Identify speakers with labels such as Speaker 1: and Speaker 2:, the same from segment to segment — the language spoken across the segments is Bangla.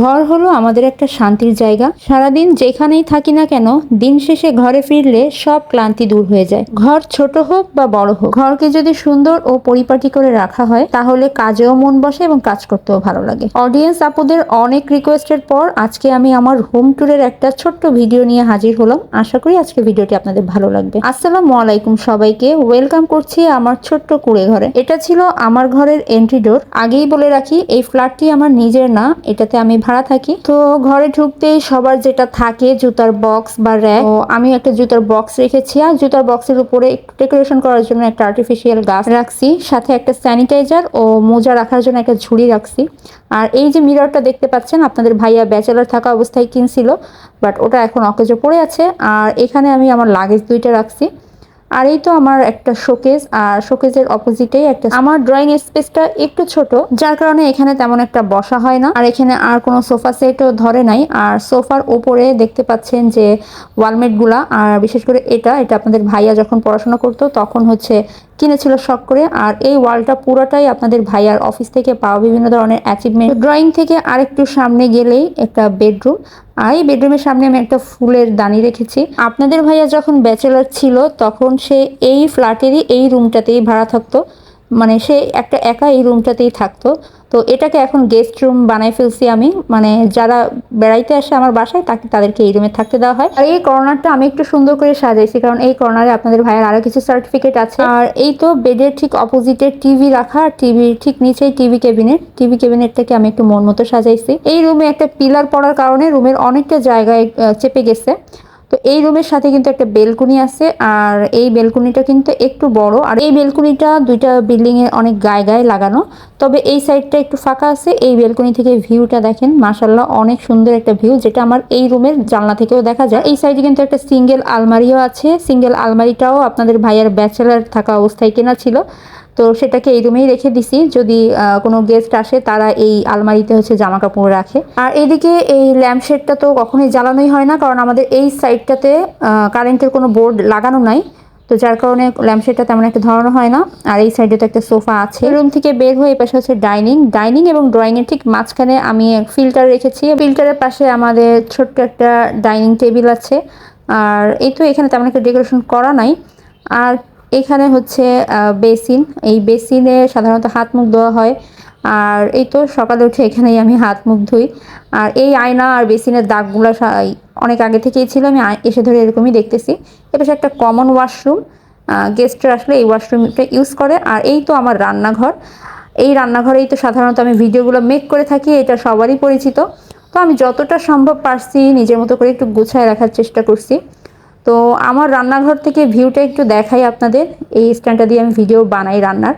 Speaker 1: ঘর হলো আমাদের একটা শান্তির জায়গা। সারাদিন যেখানেই থাকি না কেন, দিন শেষে ঘরে ফিরলে সব ক্লান্তি দূর হয়ে যায়। ঘর ছোট হোক বা বড় হোক, ঘরকে যদি সুন্দর ও পরিপাটি করে রাখা হয়, তাহলে কাজেও মন বসে এবং কাজ করতেও ভালো লাগে। অডিয়েন্স আপুদের অনেক রিকোয়েস্টের পর আজকে আমি আমার হোম ট্যুরের একটা ছোট্ট ভিডিও নিয়ে হাজির হলাম। আশা করি আজকে ভিডিওটি আপনাদের ভালো লাগবে। আসসালামু আলাইকুম সবাইকে। ওয়েলকাম করছি আমার ছোট্ট কুড়ে ঘরে। এটা ছিল আমার ঘরের এন্ট্রি ডোর আগেই বলে রাখি, এই ফ্ল্যাটটি আমার নিজের না, এটাতে আমি ভাড়া থাকি। তো ঘরে ঢুকতেই সবার যেটা থাকে, জুতার বক্স বা র্যাক আমি একটা জুতার বক্স রেখেছি আর জুতার বক্সের উপরে ডেকোরেশন করার জন্য একটা আর্টিফিশিয়াল গাছ রাখছি, সাথে একটা স্যানিটাইজার ও মোজা রাখার জন্য একটা ঝুড়ি রাখছি। আর এই যে মিররটা দেখতে পাচ্ছেন, আপনাদের ভাইয়া ব্যাচেলার থাকা অবস্থায় কিনছিল বাট ওটা এখন অকেজো পড়ে আছে। আর এখানে আমি আমার লাগেজ দুইটা রাখছি। আর এই তো আমার একটা শোকেস আর শোকেসের অপোজিটেই একটা আমার ড্রয়িং স্পেসটা একটু ছোট, যার কারণে এখানে তেমন একটা বসা হয় না। আর এখানে আর কোনো সোফা সেটও ধরে নাই। আর সোফার ওপরে দেখতে পাচ্ছেন যে ওয়ালমেটগুলা, আর বিশেষ করে এটা এটা আপনাদের ভাইয়া যখন পড়াশোনা করতো, তখন হচ্ছে কিনেছিল শখ করে। আর এই ওয়ালটা পুরোটাই আপনাদের ভাইয়ার অফিস থেকে পাওয়া বিভিন্ন ধরনের অ্যাচিভমেন্ট ড্রয়িং থেকে আরেকটু সামনে গেলেই একটা বেডরুম আর এই বেডরুমের সামনে আমি একটা ফুলের দানি রেখেছি। আপনাদের ভাইয়া যখন ব্যাচেলার ছিল, তখন সে এই ফ্ল্যাটেরই এই রুমটাতেই ভাড়া থাকতো। মানে সে একটা একা এই রুমটাতেই থাকতো। তো এটাকে এখন গেস্ট রুম বানাই ফেলছি আমি। মানে যারা বেড়াইতে আসে আমার বাসায়, তাকে তাদেরকে এই রুমে থাকতে দেওয়া হয়। আর এই কর্নারটা আমি একটু সুন্দর করে সাজাইছি, কারণ এই কর্নারে আপনাদের ভাইয়ের আরও কিছু সার্টিফিকেট আছে। আর এই তো বেডের ঠিক অপোজিটে টিভি রাখা টিভির ঠিক নিচেই টিভি ক্যাবিনেট টিভি ক্যাবিনেটটাকে আমি একটু মন মতো সাজাইছি। এই রুমে একটা পিলার পড়ার কারণে রুমের অনেকটা জায়গায় চেপে গেছে। তো এই রুমের সাথে কিন্তু একটা বেলকুনি আছে, আর এই বেলকুনিটা কিন্তু একটু বড়। আর এই বেলকুনিটা দুইটা বিল্ডিং এর অনেক গায়ে গায়ে লাগানো, তবে এই সাইডটা একটু ফাঁকা আছে। এই বেলকুনি থেকে ভিউটা দেখেন মাসাল্লাহ অনেক সুন্দর একটা ভিউ, যেটা আমার এই রুমের জানলা থেকেও দেখা যায়। এই সাইডে কিন্তু একটা সিঙ্গেল আলমারিও আছে। সিঙ্গেল আলমারিটাও আপনাদের ভাইয়ের ব্যাচেলার থাকা অবস্থায় কেনা ছিল। তো সেটাকে এই রুমেই রেখে দিছি। যদি কোনো গেস্ট আসে, তারা এই আলমারিতে হচ্ছে জামা কাপড় রাখে। আর এদিকে এই ল্যাম্পশেডটা তো কখনোই জ্বালানোই হয় না, কারণ আমাদের এই সাইডটাতে কারেন্টের কোনো বোর্ড লাগানো নাই। তো যার কারণে ল্যাম্পশেডটা তেমন একটা ধরানো হয় না। আর এই সাইডে তো একটা সোফা আছে। রুম থেকে বের হয়ে পাশে হচ্ছে ডাইনিং ডাইনিং এবং ড্রয়িং এর ঠিক মাঝখানে আমি ফিল্টার রেখেছি। ফিল্টারের পাশে আমাদের ছোট্ট একটা ডাইনিং টেবিল আছে। আর এই তো এখানে তেমন একটা ডেকোরেশন করা নাই। আর এখানে হচ্ছে বেসিন। এই বেসিনে সাধারণত হাত মুখ ধোয়া হয়। আর এই তো সকালে উঠে এখানেই আমি হাত মুখ ধুই। আর এই আয়না আর বেসিনের দাগগুলো অনেক আগে থেকেই ছিল, আমি এসে ধরে এরকমই দেখতেছি। এটা একটা কমন ওয়াশরুম গেস্টরা আসলে এই ওয়াশরুমটা ইউজ করে। আর এই তো আমার রান্নাঘর। এই রান্নাঘরেই তো সাধারণত আমি ভিডিওগুলো মেক করে থাকি, এটা সবারই পরিচিত। তো আমি যতটা সম্ভব পারছি, নিজের মতো করে একটু গুছায় রাখার চেষ্টা করছি। তো আমার রান্নাঘর থেকে ভিউটা একটু দেখাই আপনাদের। এই স্ট্যান্ডটা দিয়ে আমি ভিডিও বানাই রান্নার।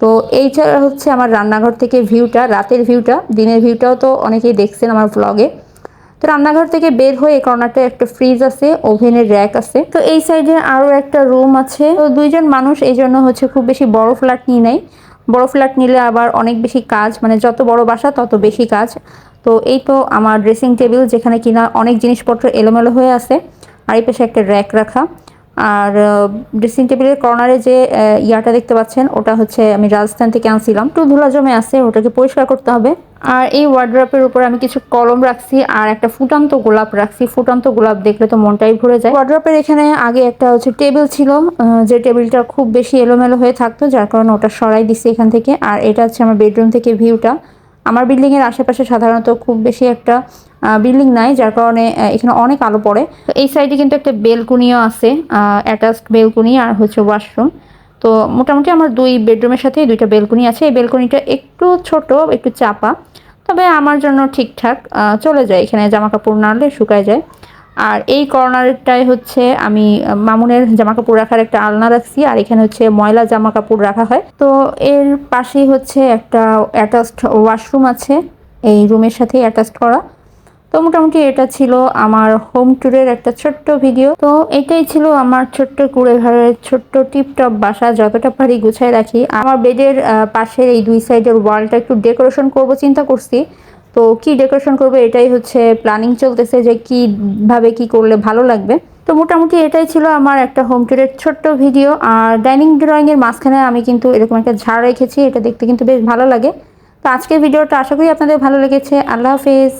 Speaker 1: তো এই ছাড়া হচ্ছে আমার রান্নাঘর থেকে ভিউটা রাতের ভিউটা দিনের ভিউটাও তো অনেকেই দেখছেন আমার ব্লগে তো রান্নাঘর থেকে বের হয়ে কর্নারটা একটা ফ্রিজ আছে, ওভেনের র্যাক আছে। তো এই সাইডে আরও একটা রুম আছে। তো দুইজন মানুষ, এই জন্য হচ্ছে খুব বেশি বড় ফ্ল্যাট নিয়ে নেয় বড় ফ্ল্যাট নিলে আবার অনেক বেশি কাজ মানে যত বড় বাসা, তত বেশি কাজ। তো এই তো আমার ড্রেসিং টেবিল যেখানে কিনা অনেক জিনিসপত্র এলোমেলো হয়ে আছে। আর এই পাশে একটা র্যাক রাখা। আর ড্রেসিং টেবিলের কর্নারে যে ইয়াটা দেখতে পাচ্ছেন, ওটা হচ্ছে আমি রাজস্থান থেকে আনছিলাম। একটু ধুলা জমে আছে, ওটাকে পরিষ্কার করতে হবে। আর এই ওয়ার্ড্রপের উপর আমি কিছু কলম রাখছি, আর একটা ফুটান্ত গোলাপ রাখছি। ফুটান্ত গোলাপ দেখলে তো মনটাই ভরে যায়। ওয়ার্ড্রপের এখানে আগে একটা হচ্ছে টেবিল ছিল যে টেবিলটা খুব বেশি এলোমেলো হয়ে থাকতো, যার কারণে ওটা সরাই দিছি এখান থেকে। আর এটা হচ্ছে আমার বেডরুম থেকে ভিউটা আমার বিল্ডিং এর আশেপাশে সাধারণত খুব বেশি একটা বিল্ডিং নাই, যার কারণে এখানে অনেক আলো পড়ে। তো এই সাইডে কিন্তু একটা বেলকুনিও আছে অ্যাটাচড বেলকুনি আর হচ্ছে ওয়াশরুম তো মোটামুটি আমার দুই বেডরুমের সাথে দুইটা বেলকুনি আছে। এই বেলকুনিটা একটু ছোট, একটু চাপা, তবে আমার জন্য ঠিকঠাক চলে যায়। এখানে জামা কাপড় নাড়লে শুকায় যায়। আর এই কর্নারটায় হচ্ছে আমি মামুনের জামা কাপড় রাখার একটা আলনা রাখছি, আর এখানে হচ্ছে ময়লা জামা কাপড় রাখা হয়। তো এর পাশেই হচ্ছে একটা অ্যাটাচড ওয়াশরুম আছে, এই রুমের সাথে অ্যাটাচড করা। তো মোটামুটি এটা ছিল আমার হোম ট্যুরের একটা ছোট্ট ভিডিও তো এটাই ছিল আমার ছোট্ট কুড়ে ঘরের ছোট্ট টিপটপ বাসা, যতটা পারি গুছাই রাখি। আমার বেডের পাশের এই দুই সাইডের ওয়ালটা একটু ডেকোরেশন করব চিন্তা করছি। তো কি ডেকোরেশন করব এটাই হচ্ছে প্ল্যানিং চলতেছে যে কীভাবে কি করলে ভালো লাগবে। তো মোটামুটি এটাই ছিল আমার একটা হোম ট্যুরের ছোট্ট ভিডিও আর ডাইনিং ড্রয়িং এর মাঝখানে আমি কিন্তু এরকম একটা ঝাড় রেখেছি, এটা দেখতে কিন্তু বেশ ভালো লাগে। তো আজকের ভিডিওটা আশা করি আপনাদের ভালো লেগেছে। আল্লাহ হাফেজ।